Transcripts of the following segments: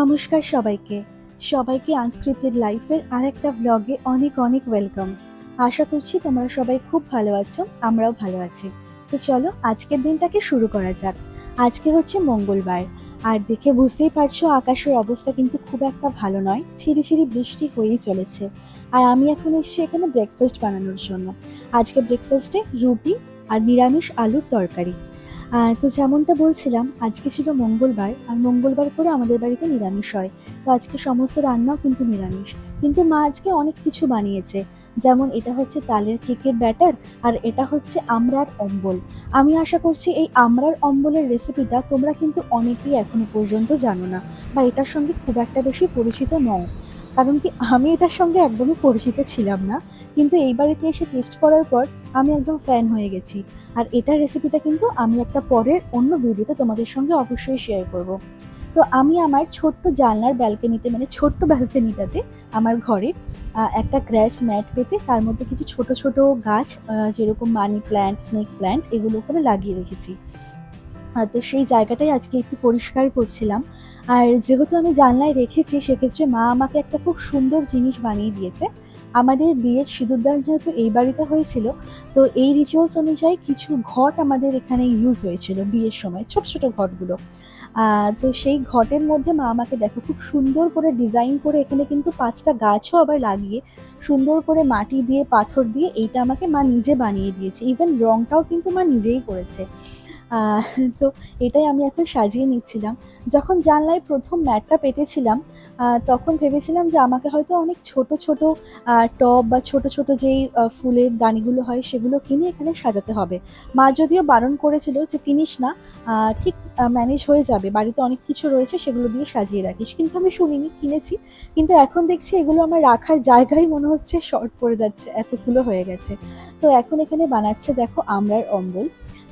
নমস্কার সবাইকে। সবাইকে আনস্ক্রিপ্টেড লাইফের আর একটা ব্লগে অনেক অনেক ওয়েলকাম আশা করছি তোমরা সবাই খুব ভালো আছো, আমরাও ভালো আছি। তো চলো আজকের দিনটাকে শুরু করা যাক। আজকে হচ্ছে মঙ্গলবার। আর দেখে বুঝতেই পারছ আকাশের অবস্থা কিন্তু খুব একটা ভালো নয় ছিঁড়ি ছিঁড়ি বৃষ্টি হয়েই চলেছে। আর আমি এখন এসেছি এখানে ব্রেকফাস্ট বানানোর জন্য। আজকে ব্রেকফাস্টে রুটি আর নিরামিষ আলুর তরকারি। তো যেমনটা বলছিলাম, আজকে ছিল মঙ্গলবার, আর মঙ্গলবার করে আমাদের বাড়িতে নিরামিষ হয়। তো আজকে সমস্ত রান্নাও কিন্তু নিরামিষ। কিন্তু মা আজকে অনেক কিছু বানিয়েছে। যেমন এটা হচ্ছে তালের কেকের ব্যাটার, আর এটা হচ্ছে আমড়ার অম্বল। আমি আশা করছি এই আমড়ার অম্বলের রেসিপিটা তোমরা কিন্তু অনেকেই এখনও পর্যন্ত জানো না, বা এটার সঙ্গে খুব একটা বেশি পরিচিত নও। কারণ কি, আমি এটার সঙ্গে একদমই পরিচিত ছিলাম না। কিন্তু এই বাড়িতে এসে টেস্ট করার পর আমি একদম ফ্যান হয়ে গেছি। আর এটার রেসিপিটা কিন্তু আমি একটা পরের অন্য ভিডিওতে তোমাদের সঙ্গে অবশ্যই শেয়ার করব। তো আমি আমার ছোট্ট জানলার ব্যালকনিতে মানে ছোট্ট ব্যালকনিটাতে আমার ঘরে একটা গ্রাস ম্যাট পেতে তার মধ্যে কিছু ছোট ছোট গাছ যেরকম মানি প্ল্যান্ট স্নেক প্ল্যান্ট এগুলো করে লাগিয়ে রেখেছি। তো সেই জায়গাটাই আজকে একটু পরিষ্কার করছিলাম। আর যেহেতু আমি জানলায় রেখেছি, সেক্ষেত্রে মা আমাকে একটা খুব সুন্দর জিনিস বানিয়ে দিয়েছে। আমাদের বিয়ের সিঁদুরদান যেহেতু এই বাড়িতে হয়েছিল, তো এই রিচুয়ালস অনুযায়ী কিছু ঘট আমাদের এখানে ইউজ হয়েছিল বিয়ের সময়, ছোট ছোট ঘটগুলো। তো সেই ঘটের মধ্যে মা আমাকে দেখো খুব সুন্দর করে ডিজাইন করে এখানে কিন্তু পাঁচটা গাছও আবার লাগিয়ে সুন্দর করে মাটি দিয়ে, পাথর দিয়ে এইটা আমাকে মা নিজে বানিয়ে দিয়েছে। ইভেন রংটাও কিন্তু মা নিজেই করেছে। তো এটাই আমি এখন সাজিয়ে নিচ্ছিলাম। যখন জানলায় প্রথম ম্যাটটা পেতেছিলাম তখন ভেবেছিলাম যে আমাকে হয়তো অনেক ছোট ছোট টব বা ছোট ছোট যেই ফুলের দানিগুলো হয় সেগুলো কিনে এখানে সাজাতে হবে। মা যদিও বারণ করেছিল যে কিনিস না ঠিক ম্যানেজ হয়ে যাবে। বাড়িতে অনেক কিছু রয়েছে সেগুলো দিয়ে সাজিয়ে রাখিস। কিন্তু আমি শুনিনি, কিনেছি। কিন্তু এখন দেখছি এগুলো আমার রাখার জায়গায় মনে হচ্ছে শর্ট পড়ে যাচ্ছে, এতগুলো হয়ে গেছে। তো এখন এখানে বানাচ্ছে দেখো আমরার অম্বল।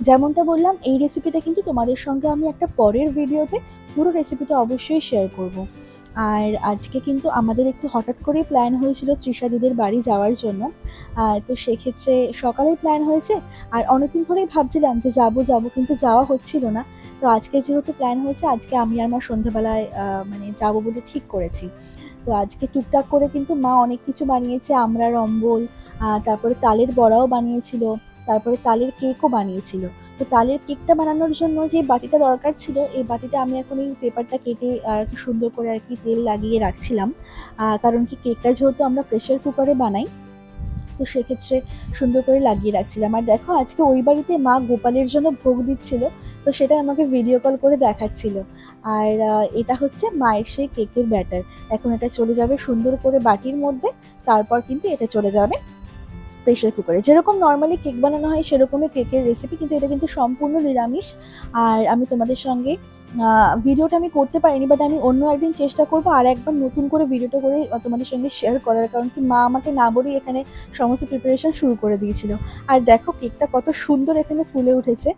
যেমনটা বললাম, এই রেসিপিটা কিন্তু তোমাদের সঙ্গে আমি একটা পরের ভিডিওতে পুরো রেসিপিটা অবশ্যই শেয়ার করব। আর আজকে কিন্তু আমাদের একটু হঠাৎ করেই প্ল্যান হয়েছিল তৃষা দিদির বাড়ি যাওয়ার জন্য। তো সেক্ষেত্রে সকালে প্ল্যান হয়েছে। আর অনেকদিন ধরেই ভাবছিলাম যে যাব যাব কিন্তু যাওয়া হচ্ছিল না। তো আজকে যেহেতু প্ল্যান হয়েছে, আজকে আমি আর মা সন্ধ্যাবেলায় মানে যাব বলে ঠিক করেছি। তো আজকে টুকটাক করে কিন্তু মা অনেক কিছু বানিয়েছে আমরা অম্বল তারপরে তালের বড়াও বানিয়েছিল, তারপরে তালের কেকও বানিয়েছিল। তো তালের কেকটা বানানোর জন্য যে বাটিটা দরকার ছিল, এই বাটিটা আমি এখন এই পেপারটা কেটে আর কি সুন্দর করে আর কি তেল লাগিয়ে রাখছিলাম। কারণ কি কেকটা যেহেতু আমরা প্রেশার কুকারে বানাই তো সেক্ষেত্রে সুন্দর করে লাগিয়ে রাখছিলাম। আর দেখো, আজকে ওই বাড়িতে মা গোপালের জন্য ভোগ দিচ্ছিল, তো সেটা আমাকে ভিডিও কল করে দেখাচ্ছিল। আর এটা হচ্ছে মায়ের সেই কেকের ব্যাটার এখন এটা চলে যাবে সুন্দর করে বাটির মধ্যে, তারপর কিন্তু এটা চলে যাবে প্রেশার কুকারে যেরকম নর্মালি কেক বানানো হয়, সেরকমই কেকের রেসিপি কিন্তু এটা কিন্তু সম্পূর্ণ নিরামিষ। আর আমি তোমাদের সঙ্গে ভিডিওটা আমি করতে পারিনি বাট আমি অন্য একদিন চেষ্টা করব আর একবার নতুন করে ভিডিওটা করে তোমাদের সঙ্গে শেয়ার করার, কারণ কি মা আমাকে না বলেই এখানে সমস্ত প্রিপারেশন শুরু করে দিয়েছিল। আর দেখো কেকটা কত সুন্দর এখানে ফুলে উঠেছে।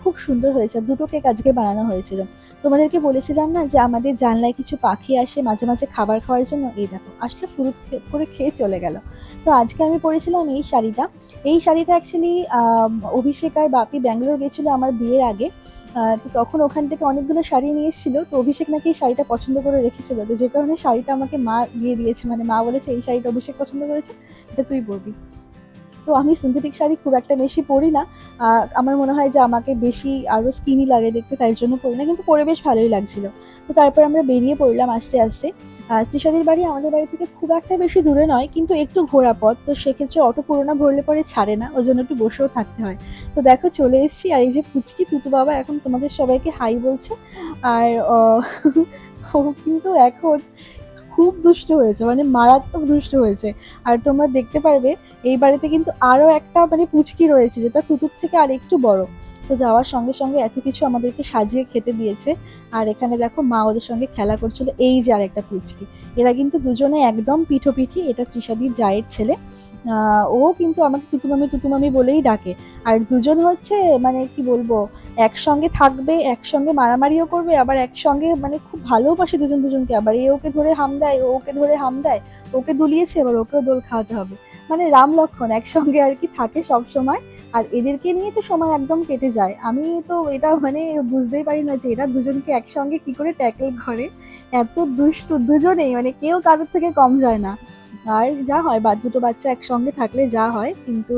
খুব সুন্দর হয়েছে। দুটো কেক আজকে বানানো হয়েছিল। তোমাদেরকে বলেছিলাম না যে আমাদের জানলায় কিছু পাখি আসে মাঝে মাঝে খাবার খাওয়ার জন্য? এই দেখো, আসলে ফুরুত করে খেয়ে চলে গেল। তো আজকে আমি পরেছিলাম এই শাড়িটা। এই শাড়িটা অ্যাকচুয়ালি অভিষেক আর বাপি ব্যাঙ্গালোর গেছিল আমার বিয়ের আগে। তো তখন ওখান থেকে অনেকগুলো শাড়ি নিয়ে এসেছিল। তো অভিষেক নাকি এই শাড়িটা পছন্দ করে রেখেছিল। তো যে কারণে শাড়িটা আমাকে মা দিয়ে দিয়েছে। মানে মা বলেছে, এই শাড়িটা অভিষেক পছন্দ করেছে, এটা তুই পরবি। তো আমি সিনথেটিক শাড়ি খুব একটা বেশি পরি না। আমার মনে হয় যে আমাকে বেশি আরও স্কিনি লাগে দেখতে, তাই জন্য পরি না, কিন্তু পরে বেশ ভালোই লাগছিল। তো তারপর আমরা বেরিয়ে পড়লাম আস্তে আস্তে। ত্রিশাদির বাড়ি আমাদের বাড়ি থেকে খুব একটা বেশি দূরে নয়, কিন্তু একটু ঘোরা পথ। তো সেক্ষেত্রে অটো পুরোনো ভরলে পরে ছাড়ে না, ওই জন্য একটু বসেও থাকতে হয়। তো দেখো, চলে এসেছি। আর এই যে পুচকি, তুতু বাবা এখন তোমাদের সবাইকে হাই বলছে। আর ও কিন্তু এখন খুব দুষ্ট হয়েছে মানে মারাত্মক দুষ্ট হয়েছে। আর তোমরা দেখতে পারবে, এই বাড়িতে কিন্তু আরও একটা মানে পুচকি রয়েছে, যেটা তুতুর থেকে আর একটু বড়। তো যাওয়ার সঙ্গে সঙ্গে এত কিছু আমাদেরকে সাজিয়ে খেতে দিয়েছে। আর এখানে দেখো, মা ওদের সঙ্গে খেলা করছিল, এই যে আর একটা পুচকি। এরা কিন্তু দুজনে একদম পিঠোপিঠি, এটা ত্রিশাদির জায়ের ছেলে। ও কিন্তু আমাকে তুতুমামি তুতুমামি বলেই ডাকে। আর দুজন হচ্ছে মানে কি বলব, একসঙ্গে থাকবে, একসঙ্গে মারামারিও করবে, আবার একসঙ্গে মানে খুব ভালোবাসে দুজন দুজনকে। আবার এ ওকে ধরে হাম দেয়, ওকে ধরে হাম দেয়, ওকে দুলিয়েছে, এবার ওকেও দোল খাওয়াতে হবে। মানে রাম লক্ষণ একসঙ্গে আর কি থাকে সব সময়, আর এদেরকে নিয়ে তো সময় একদম কেটে যায়। আমি তো এটা মানে বুঝতেই পারি না যে এরা দুজনকে একসঙ্গে কি করে ট্যাকেল করে। এত দুষ্টু দুজনেই মানে কেউ কাদের থেকে কম যায় না। আর যা হয়, বা দুটো বাচ্চা একসঙ্গে থাকলে যা হয়, কিন্তু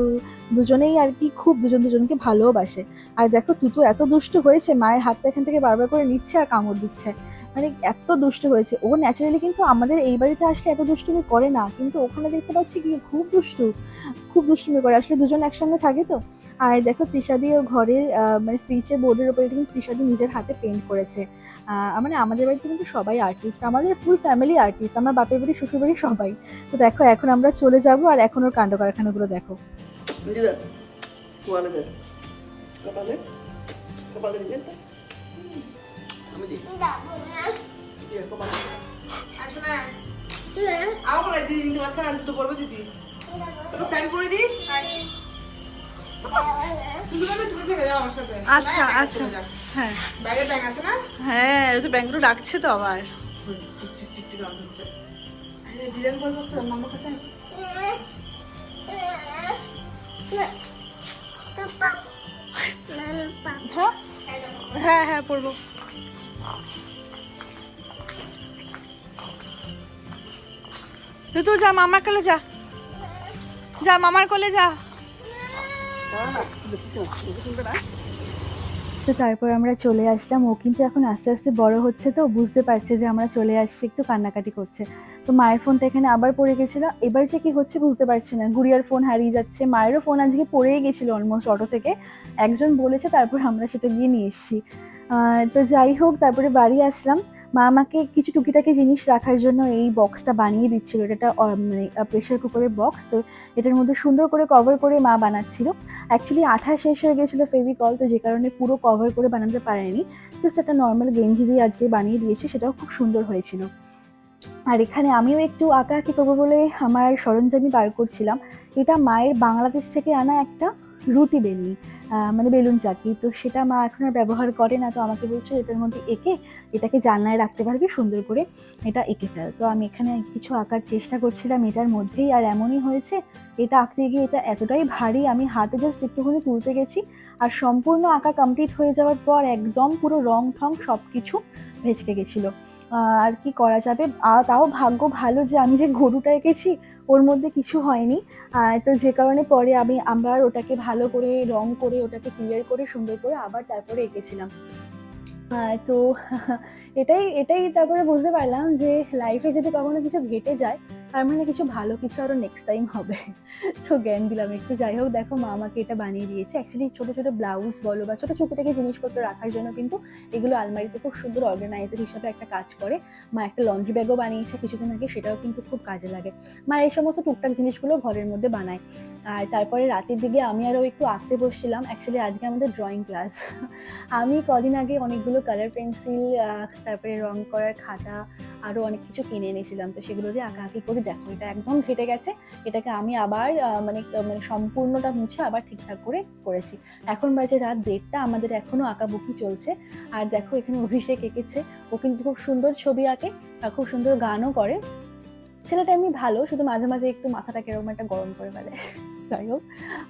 দুজনেই আর কি খুব দুজন দুজনকে ভালোবাসে। আর দেখো, তুতু এত দুষ্ট হয়েছে, মায়ের হাতটা এখান থেকে বারবার করে নিচ্ছে আর কামড় দিচ্ছে। মানে এত দুষ্ট হয়েছে। ও ন্যাচারালি কিন্তু আমাদের এই বাড়িতে আসলে এত দুষ্টুমি করে না, কিন্তু ওখানে দেখতে পাচ্ছি কি খুব দুষ্টু। খুব দুষ্টুমি করে। আসলে দুজন একসঙ্গে থাকে তো। আর দেখো ত্রিশাদি ওর ঘরের আহ, মানে সুইচের বোর্ডের উপরে কিন্তু ত্রিশাদি নিজের হাতে পেন্ট করেছে। আহ, মানে আমাদের বাড়িতে কিন্তু সবাই আর্টিস্ট আমাদের ফুল ফ্যামিলি আর্টিস্ট আমার বাপের বাড়ি শ্বশুর বাড়ি সবাই। তো দেখো এখন আমরা চলে যাব আর এখন ওর কাণ্ড কারখানাগুলো দেখো। দিদা কোয়ালে দে কপালে কপালে দিলে আমি দিই। দিয়ে কপালে? আসো না আও বলে দিদি নিতে পারছে না তো বলব দিদি। তোকে প্যান্ট পরে দিই? সাথে আচ্ছা, আচ্ছা। হ্যাঁ। আছে না? হ্যাঁ তো ডাকছে তো আবার। হ্যাঁ? হ্যাঁ হ্যাঁ পড়ব তুই তো যা মামার কোলে যা। যা মামার কোলে যা। দাঁড়া না দেখিস না ওকে শুনবে না তো তারপর আমরা চলে আসলাম। ও কিন্তু এখন আস্তে আস্তে বড় হচ্ছে তো, বুঝতে পারছে যে আমরা চলে আসছি, একটু কান্নাকাটি করছে। তো মায়ের ফোনটা এখানে আবার পড়ে গেছিল। এবার যে কি হচ্ছে বুঝতে পারছি না। গুড়িয়ার ফোন হারিয়ে যাচ্ছে। মায়েরও ফোন আজকে পড়েই গেছিল অলমোস্ট অটো থেকে। একজন বলেছে, তারপর আমরা সেটা গিয়ে নিয়ে এসেছি। তো যাই হোক, তারপরে বাড়ি আসলাম। মা আমাকে কিছু টুকিটাকি জিনিস রাখার জন্য এই বক্সটা বানিয়ে দিচ্ছিল। এটা মানে প্রেশার কুকারের বক্স তো এটার মধ্যে সুন্দর করে কভার করে মা বানাচ্ছিল। অ্যাকচুয়ালি আঠা শেষ হয়ে গেছিল ফেভিকল তো যে কারণে পুরো কভার করে বানাতে পারেনি। জাস্ট একটা নর্মাল গেঞ্জি দিয়ে আজকে বানিয়ে দিয়েছি, সেটাও খুব সুন্দর হয়েছিল। আর এখানে আমিও একটু আঁকা আঁকি করব বলে আমার সরঞ্জামই বার করছিলাম। এটা মায়ের বাংলাদেশ থেকে আনা একটা রুটি বেলনি মানে বেলুন চাকি। তো সেটা মা এখন আর ব্যবহার করে না, তো আমাকে বলছে এটার মধ্যে এঁকে এটাকে জানলায় রাখতে পারবি, সুন্দর করে এটা এঁকে ফেল। তো আমি এখানে কিছু আঁকার চেষ্টা করছিলাম এটার মধ্যেই, আর এমনই হয়েছে, এটা আঁকতে গিয়ে এটা এতটাই ভারী, আমি হাতে জাস্ট একটুখানি তুলতে গেছি, আর সম্পূর্ণ আঁকা কমপ্লিট হয়ে যাওয়ার পর একদম পুরো রং ঠং সব কিছু ভেচকে গেছিল আর কি করা যাবে? আর তাও ভাগ্য ভালো যে আমি যে গরুটা এঁকেছি, ওর মধ্যে কিছু হয়নি। তো যে কারণে পরে আমি আবার ওটাকে ভালো করে, রং করে, ওটাকে ক্লিয়ার করে, সুন্দর করে আবার তারপরে এঁকেছিলাম। তো এটাই এটাই তারপরে বুঝতে পারলাম যে লাইফে যদি কখনো কিছু ঘেটে যায় তার মানে কিছু ভালো কিছু আরও নেক্সট টাইম হবে। তো জ্ঞান দিলাম একটু। যাই হোক, দেখো মা আমাকে এটা বানিয়ে দিয়েছে। অ্যাকচুয়ালি ছোটো ছোটো ব্লাউজ বলো বা ছোটো ছোটো থেকে জিনিসপত্র রাখার জন্য কিন্তু এগুলো আলমারিতে খুব সুন্দর অর্গানাইজার হিসাবে একটা কাজ করে। মা একটা লন্ড্রি ব্যাগও বানিয়েছে কিছুদিন আগে, সেটাও কিন্তু খুব কাজে লাগে। মা এই সমস্ত টুকটাক জিনিসগুলো ঘরের মধ্যে বানায়। আর তারপরে রাতের দিকে আমি আরও একটু আঁকতে বসছিলাম। অ্যাকচুয়ালি আজকে আমাদের ড্রয়িং ক্লাস আমি কদিন আগে অনেকগুলো কালার পেন্সিল তারপরে রং করার খাতা আরও অনেক কিছু কিনে এনেছিলাম। তো সেগুলো দিয়ে আঁকাআঁকি করে দেখো এটা একদম ঘেটে গেছে এটাকে আমি আবার মানে মানে সম্পূর্ণটা মুছে আবার ঠিকঠাক করে করেছি। এখন বাজে রাত দেড়টা আমাদের এখনও আঁকাবুকি চলছে। আর দেখো এখানে অভিষেক এঁকেছে। ও কিন্তু খুব সুন্দর ছবি আঁকে আর খুব সুন্দর গানও করে। ছেলেটা এমনি ভালো শুধু মাঝে মাঝে একটু মাথাটা কীরকম একটা গরম করে ফেলে। যাই হোক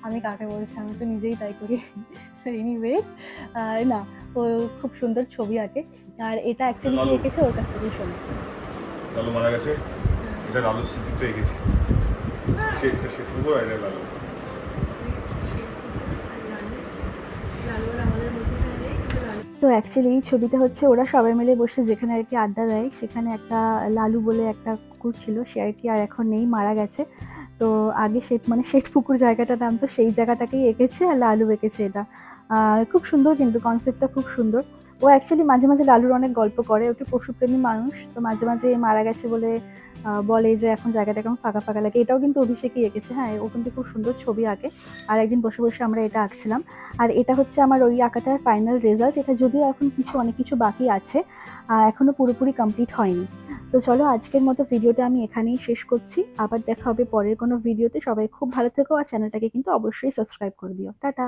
আমি কাকে বলছি আমি তো নিজেই তাই করি। এনিওয়েজ না ও খুব সুন্দর ছবি আঁকে। আর এটা অ্যাকচুয়ালি কি এঁকেছে ওর কাছ থেকে শোনো। মারা গেছে। এটা লালুর স্মৃতিতে এগেছে সেটা সে পুরো আইডিয়া লালু। তো অ্যাকচুয়ালি এই ছবিতে হচ্ছে ওরা সবাই মিলে বসে যেখানে আর কি আড্ডা দেয়, সেখানে একটা লালু বলে একটা কুকুর ছিল সে আর এখন নেই মারা গেছে। তো আগে শেঠ মানে শেঠ পুকুর জায়গাটার নাম তো সেই জায়গাটাকেই এঁকেছে আর লালু এঁকেছে এটা। খুব সুন্দর কিন্তু কনসেপ্টটা খুব সুন্দর। ও অ্যাকচুয়ালি মাঝে মাঝে লালুর অনেক গল্প করে ওকে পশুপ্রেমী মানুষ তো মাঝে মাঝে মারা গেছে বলে বলে যে এখন জায়গাটা কেমন ফাঁকা ফাঁকা লাগে। এটাও কিন্তু অভিষেকই এঁকেছে হ্যাঁ ও কিন্তু খুব সুন্দর ছবি আঁকে। আর একদিন বসে বসে আমরা এটা আঁকছিলাম। আর এটা হচ্ছে আমার ওই আঁকাটার ফাইনাল রেজাল্ট এটা যদিও এখন কিছু অনেক কিছু বাকি আছে আহ, এখনও পুরোপুরি কমপ্লিট হয়নি। তো চলো আজকের মতো ভিডিওটা আমি এখানেই শেষ করছি। আবার দেখা হবে পরের কোনো ভিডিওতে। সবাই খুব ভালো থেকো আর চ্যানেলটাকে কিন্তু অবশ্যই সাবস্ক্রাইব করে দিও। টাটা!